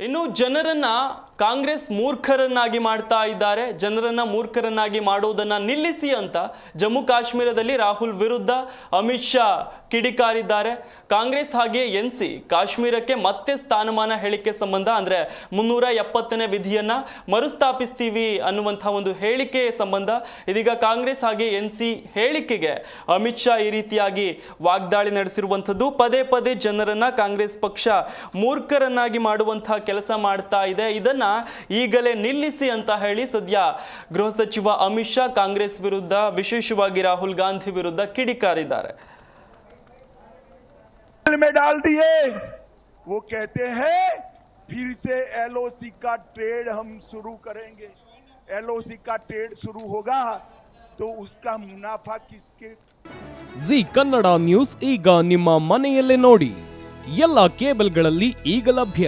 ಇನ್ನು ಜನರನ್ನ ಕಾಂಗ್ರೆಸ್ ಮೂರ್ಖರನ್ನಾಗಿ ಮಾಡ್ತಾ ಇದ್ದಾರೆ, ಜನರನ್ನ ಮೂರ್ಖರನ್ನಾಗಿ ಮಾಡುವುದನ್ನ ನಿಲ್ಲಿಸಿ ಅಂತ ಜಮ್ಮು ಕಾಶ್ಮೀರದಲ್ಲಿ ರಾಹುಲ್ ವಿರುದ್ಧ ಅಮಿತ್ ಶಾ ಕಿಡಿಕಾರಿದ್ದಾರೆ. ಕಾಂಗ್ರೆಸ್ ಹಾಗೆ ಎನ್ ಸಿ ಕಾಶ್ಮೀರಕ್ಕೆ ಮತ್ತೆ ಸ್ಥಾನಮಾನ ಹೇಳಿಕೆ ಸಂಬಂಧ, ಅಂದ್ರೆ ಮುನ್ನೂರ ಎಪ್ಪತ್ತನೇ ವಿಧಿಯನ್ನು ಮರುಸ್ಥಾಪಿಸ್ತೀವಿ ಅನ್ನುವಂಥ ಒಂದು ಹೇಳಿಕೆ ಸಂಬಂಧ. ಇದೀಗ ಕಾಂಗ್ರೆಸ್ ಹಾಗೆ ಎನ್ ಸಿ ಹೇಳಿಕೆಗೆ ಅಮಿತ್ ಶಾ ಈ ರೀತಿಯಾಗಿ ವಾಗ್ದಾಳಿ ನಡೆಸಿರುವಂಥದ್ದು. ಪದೇ ಪದೇ ಜನರನ್ನ ಕಾಂಗ್ರೆಸ್ ಪಕ್ಷ ಮೂರ್ಖರನ್ನಾಗಿ ಮಾಡುವಂತಹ ಕೆಲಸ ಮಾಡ್ತಾ ಇದೆ. ಇದನ್ನ ಈಗಲೇ ನಿಲ್ಲಿಸಿ ಅಂತ ಹೇಳಿ ಸದ್ಯ ಗೃಹ ಸಚಿವ ಅಮಿತ್ ಶಾ ಕಾಂಗ್ರೆಸ್ ವಿರುದ್ಧ ವಿಶೇಷವಾಗಿ ರಾಹುಲ್ ಗಾಂಧಿ ವಿರುದ್ಧ ಕಿಡಿಕಾರಿದ್ದಾರೆ जेल में डाल दिए वो कहते हैं फिर से एलओसी का ट्रेड हम शुरू करेंगे एलओसी का ट्रेड शुरू होगा तो उसका मुनाफा किसके ಜಿ ಕನ್ನಡ ನ್ಯೂಸ್ ಈಗ ನಿಮ್ಮ ಮನೆಯಲ್ಲೇ ನೋಡಿ ಎಲ್ಲ ಕೇಬಲ್ಗಳಲ್ಲಿ ಈಗ ಲಭ್ಯ